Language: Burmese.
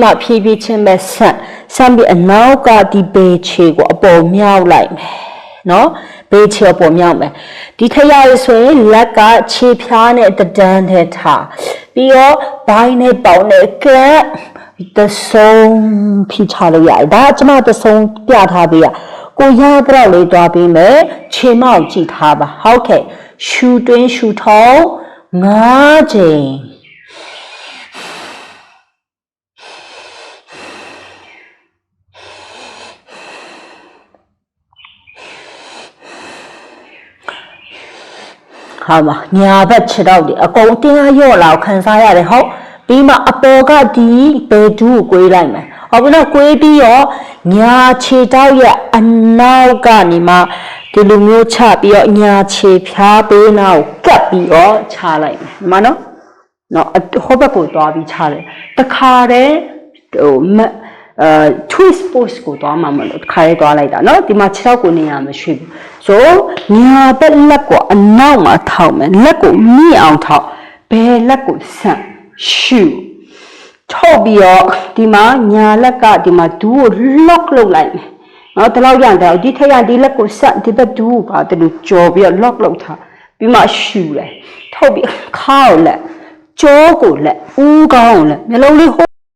မှဖြည်းဖြည်းချင်းပဲဆန့်ဆန့်ပြီးအနောက်ကဒီဘေးချေကိုအပေါ်မြောက်လိုက်မယ်နော်ဘေးချေအပေါ်မြောက်မယ်ဒီထရရဆိုရင်လက်ကခြေဖြားနဲ့တဒန်းနဲ့ထားပြီးတော့ဘိုင်းနဲ့ပေါင်းနဲ့ကပ်တဆုံးဖိချလို့ရတယ်ဒါအကျမတဆုံးပြထားပေးရကိုရတော့လေးတွားပေးမယ်ခြေမောက်ကြည့်ထားပါဟုတ်ကဲ့ရှူတွင်းရှူထုံးငါးချိန် ဟာမညာဘက်ခြေတော့ဒီအကုန်တင်းရော့လာကိုခံစားရတယ်ဟုတ်ပြီးမှအပေါ်ကဒီဘေဒူးကိုကွေးလိုက်မယ်ဟုတ်ပြီနော်ကွေးပြီးတော့ညာခြေတော့ရဲ့အနောက်ကနေမှဒီလိုမျိုးချပြီးတော့ညာခြေဖြားပေးနောက်ကပ်ပြီးတော့ချလိုက်မယ်ဒီမှာနော်နော်အဟိုဘက်ကိုသွားပြီးချတယ်တခါတည်းဟိုမ အဲ twist pose ကိုသွားမှာမလို့တစ်ခါလေးသွားလိုက်တာเนาะဒီမှာ6ထောက်ကိုနေရမှာရွှေ့ဘူးဆိုညာဘက်လက်ကိုအနောက်မှာထောက်မယ်လက်ကိုမြင့်အောင်ထောက်ဘယ်လက်ကိုဆန့်ရှူထောက်ပြီးတော့ဒီမှာညာလက်ကဒီမှာဒူးကို lock လုပ်လိုက်မယ်เนาะဒီလောက်ရတော့ဒီထက်ရဒီလက်ကိုဆန့်ဒီဘက်ဒူးကိုပါတလူကြော်ပြီးတော့ lock လုပ်ထားပြီးမှရှူတယ်ထောက်ပြီးခါကိုလက်ကြောကိုလက်ဦးကောင်းကိုလက်မျိုးလုံးလေးဟို